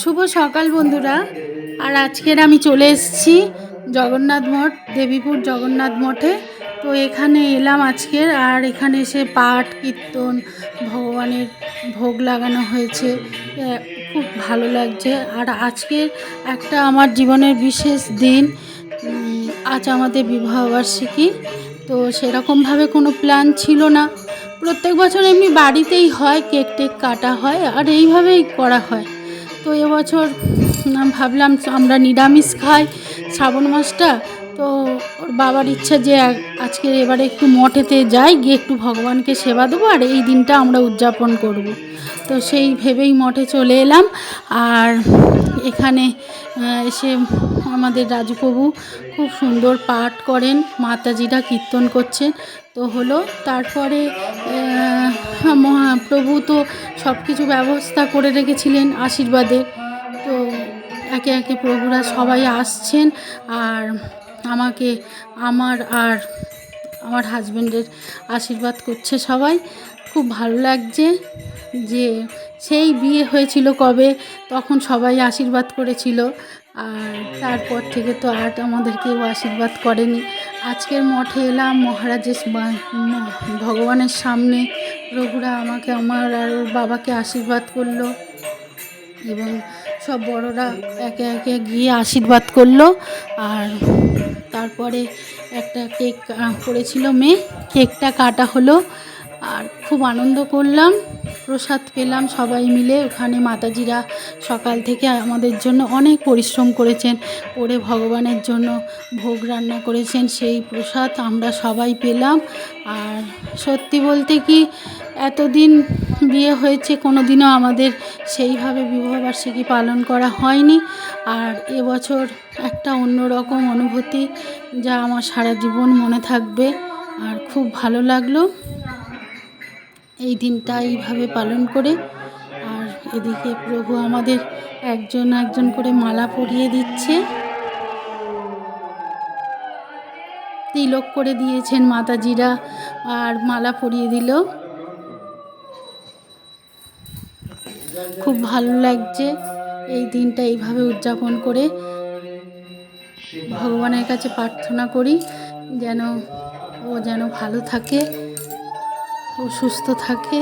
শুভ সকাল বন্ধুরা। আর আজকের আমি চলে এসেছি জগন্নাথ মঠ, দেবীপুর জগন্নাথ মঠে। তো এখানে এলাম আজকের, আর এখানে এসে পাঠ, কীর্তন, ভগবানের ভোগ লাগানো হয়েছে। খুব ভালো লাগছে। আর আজকের একটা আমার জীবনের বিশেষ দিন। আজ আমাদের বিবাহবার্ষিকী। তো সেরকমভাবে কোনো প্ল্যান ছিল না। প্রত্যেক বছর এমনি বাড়িতেই হয়, কেক টেক কাটা হয় আর এইভাবেই করা হয়। তো এবছর ভাবলাম আমরা নিরামিষ খাই, শ্রাবণ মাসটা ওর বাবার ইচ্ছা যে আজকে এবারে একটু মঠেতে যাই, গিয়ে একটু ভগবানকে সেবা দেবো, আর এই দিনটা আমরা উদযাপন করব। তো সেই ভেবেই মঠে চলে এলাম। আর এখানে এসে আমাদের রাজুপ্রভু খুব সুন্দর পাঠ করেন, মাতাজিরা কীর্তন করছেন তো হলো, তারপরে মহাপ্রভু তো সব কিছু ব্যবস্থা করে রেখেছিলেন আশীর্বাদের তো একে একে প্রভুরা সবাই আসছেন, আর আমাকে আমার আর আমার হাজব্যান্ডের আশীর্বাদ করছে সবাই। খুব ভালো লাগছে যে সেই বিয়ে হয়েছিল কবে, তখন সবাই আশীর্বাদ করেছিল। আর তারপর থেকে তো আর আমাদের কেউ আশীর্বাদ করেনি। আজকের মঠে এলাম, মহারাজের ভগবানের সামনে প্রভুরা আমাকে, আমার আর বাবাকে আশীর্বাদ করল এবং সব বড়রা একে একে গিয়ে আশীর্বাদ করল। আর তারপরে একটা কেক করেছিল মেয়ে। কেকটা কাটা হলো আর খুব আনন্দ করলাম, প্রসাদ পেলাম সবাই মিলে। ওখানে মাতাজিরা সকাল থেকে আমাদের জন্য অনেক পরিশ্রম করেছেন, করে ভগবানের জন্য ভোগ রান্না করেছেন। সেই প্রসাদ আমরা সবাই পেলাম। আর সত্যি বলতে কি এতদিন বিয়ে হয়েছে কোনো দিনও আমাদের সেইভাবে বিবাহবার্ষিকী পালন করা হয়নি। আর এবছর একটা অন্যরকম অনুভূতি যা আমার সারা জীবন মনে থাকবে। আর খুব ভালো লাগল এই দিনটা এইভাবে পালন করে। আর এদিকে প্রভু আমাদের একজন একজন করে মালা পরিয়ে দিচ্ছে। তিলক করে দিয়েছেন মাতাজিরা, আর মালা পরিয়ে দিল। খুব ভালো লাগছে এই দিনটা এইভাবে উদযাপন করে। ভগবানের কাছে প্রার্থনা করি যেন ও যেন ভালো থাকে, ও সুস্থ থাকে।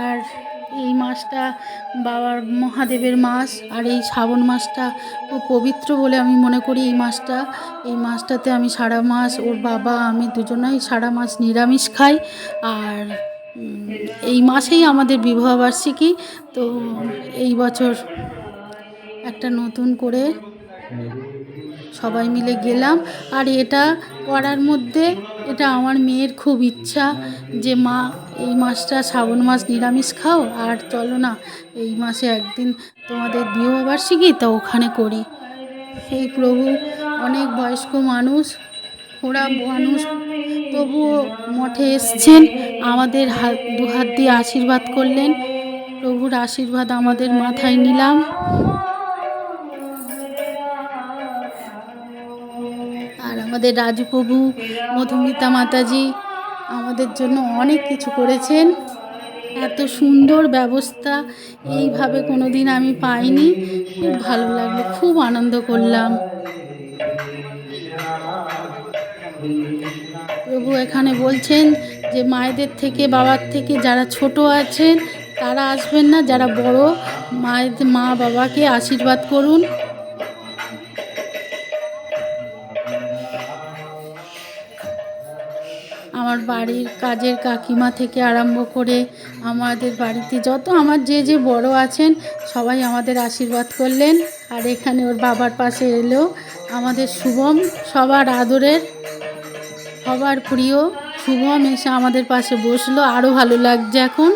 আর এই মাসটা বাবার মহাদেবের মাস, আর এই শ্রাবণ মাসটা খুব পবিত্র বলে আমি মনে করি এই মাসটা। এই মাসটাতে আমি সারা মাস ওর বাবা, আমি দুজনেই সারা মাস নিরামিষ খাই। আর এই মাসেই আমাদের বিবাহবার্ষিকী তো এই বছর একটা নতুন করে সবাই মিলে গেলাম। আর এটা করার মধ্যে, এটা আমার মেয়ের খুব ইচ্ছা যে, মা, এই মাসটা শ্রাবণ মাস নিরামিষ খাও, আর চলো না, এই মাসে একদিন তোমাদের বিবাহবার্ষিকী তো ওখানে করি। এই প্রভু অনেক বয়স্ক মানুষ, ওরা মানুষ তবুও মঠে এসছেন, আমাদের হাত, দু হাত দিয়ে আশীর্বাদ করলেন। প্রভুর আশীর্বাদ আমাদের মাথায় নিলাম। আর আমাদের রাজু প্রভু মধুমিতা মাতাজি আমাদের জন্য অনেক কিছু করেছেন। এত সুন্দর ব্যবস্থা এইভাবে কোনো দিন আমি পাইনি। খুব ভালো লাগল, খুব আনন্দ করলাম। প্রভু এখানে বলছেন যে মায়েদের থেকে, বাবার থেকে যারা ছোট আছেন, তারা আসবেন না, যারা বড়, মায়ের, মা বাবাকে আশীর্বাদ করুন। আমার বাড়ির কাজের কাকিমা থেকে আরম্ভ করে আমাদের বাড়িতে যত আমার যে যে বড় আছেন, সবাই আমাদের আশীর্বাদ করলেন। আর এখানে ওর বাবার পাশে এলো আমাদের শুভম, সবার আদরের। সবার প্রিয় শুভম এসে আমাদের পাশে বসল আরও ভালো লাগছে এখন।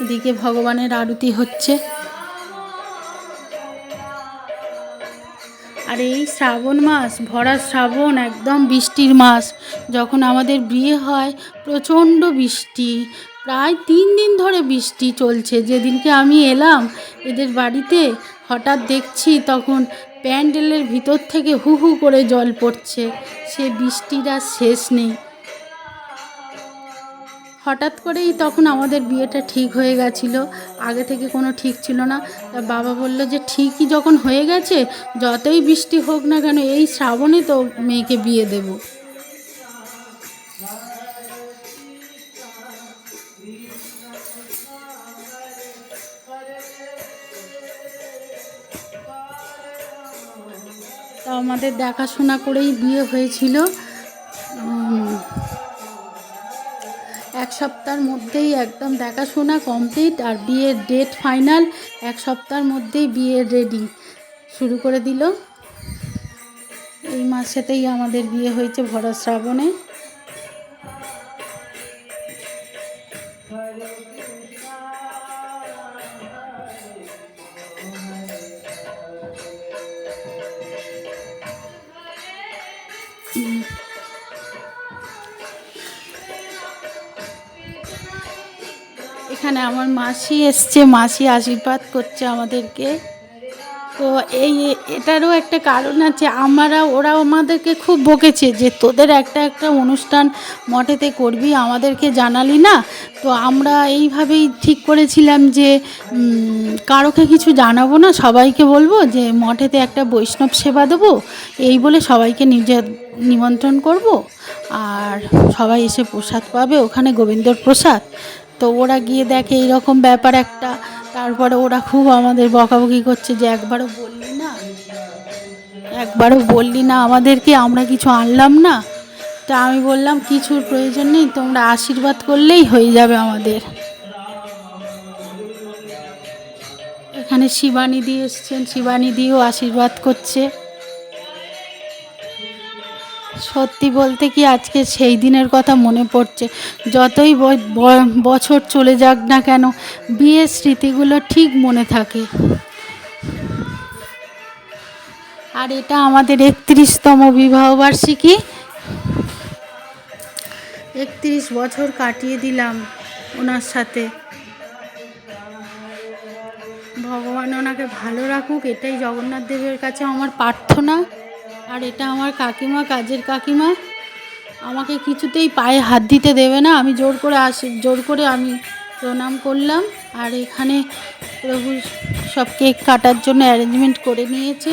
এদিকে ভগবানের আরতি হচ্ছে। আর এই শ্রাবণ মাস, ভরা শ্রাবণ, একদম বৃষ্টির মাস। যখন আমাদের বিয়ে হয়, প্রচণ্ড বৃষ্টি, প্রায় তিন দিন ধরে বৃষ্টি চলছে। যেদিনকে আমি এলাম, এদের বাড়িতে হঠাৎ দেখছি তখন প্যান্ডেলের ভিতর থেকে হু হু করে জল পড়ছে। সে বৃষ্টির আর শেষ নেই। হঠাৎ করেই তখন আমাদের বিয়েটা ঠিক হয়ে গেছিল। আগে থেকে কোনো ঠিক ছিল না। তা বাবা বলল যে, ঠিকই যখন হয়ে গেছে, যতই বৃষ্টি হোক না কেন, এই শ্রাবণে তো মেয়েকে বিয়ে দেব। আমাদের দেখাশোনা করেই বিয়ে হয়েছিল। এক সপ্তাহের মধ্যেই একদম দেখাশোনা কমপ্লিট আর বিয়ের ডেট ফাইনাল। এক সপ্তাহের মধ্যেই বিয়ে রেডি শুরু করে দিল। এই মাসেতেই আমাদের বিয়ে হয়েছে ভরা শ্রাবণে। এখানে আমার মাসি এসছে, মাসি আশীর্বাদ করছে আমাদেরকে। তো এই এটারও একটা কারণ আছে, আমরা ওরা আমাদেরকে খুব বকেছে যে তোদের একটা একটা অনুষ্ঠান মঠেতে করবি, আমাদেরকে জানালি না? তো আমরা এইভাবেই ঠিক করেছিলাম যে কারোকে কিছু জানাব না, সবাইকে বলব যে মঠেতে একটা বৈষ্ণব সেবা দেবো, এই বলে সবাইকে নিজে নিমন্ত্রণ করব। আর সবাই এসে প্রসাদ পাবে, ওখানে গোবিন্দর প্রসাদ। তো ওরা গিয়ে দেখে এইরকম ব্যাপার একটা। তারপরে ওরা খুব আমাদের বকাবকি করছে যে, একবারও বললি না? একবারও বললি না আমাদেরকে? আমরা কিছু আনলাম না? তা আমি বললাম, কিছুর প্রয়োজন নেই, তোমরা আশীর্বাদ করলেই হয়ে যাবে আমাদের। এখানে শিবানী শিবানিদি এসছেন। শিবানিদিও আশীর্বাদ করছে। সত্যি বলতে কি আজকে সেই দিনের কথা মনে পড়ছে। যতই বছর চলে যাক না কেন, বিয়ের স্মৃতিগুলো ঠিক মনে থাকে। আর এটা আমাদের একত্রিশতম বিবাহবার্ষিকী। একত্রিশ বছর কাটিয়ে দিলাম ওনার সাথে। ভগবান ওনাকে ভালো রাখুক, এটাই জগন্নাথ দেবের কাছে আমার প্রার্থনা। আর এটা আমার কাকিমা, কাজের কাকিমা। আমাকে কিছুতেই পায়ে হাত দিতে দেবে না। আমি জোর করে আসি, জোর করে আমি প্রণাম করলাম। আর এখানে প্রভু সব কেক কাটার জন্য অ্যারেঞ্জমেন্ট করে নিয়েছে।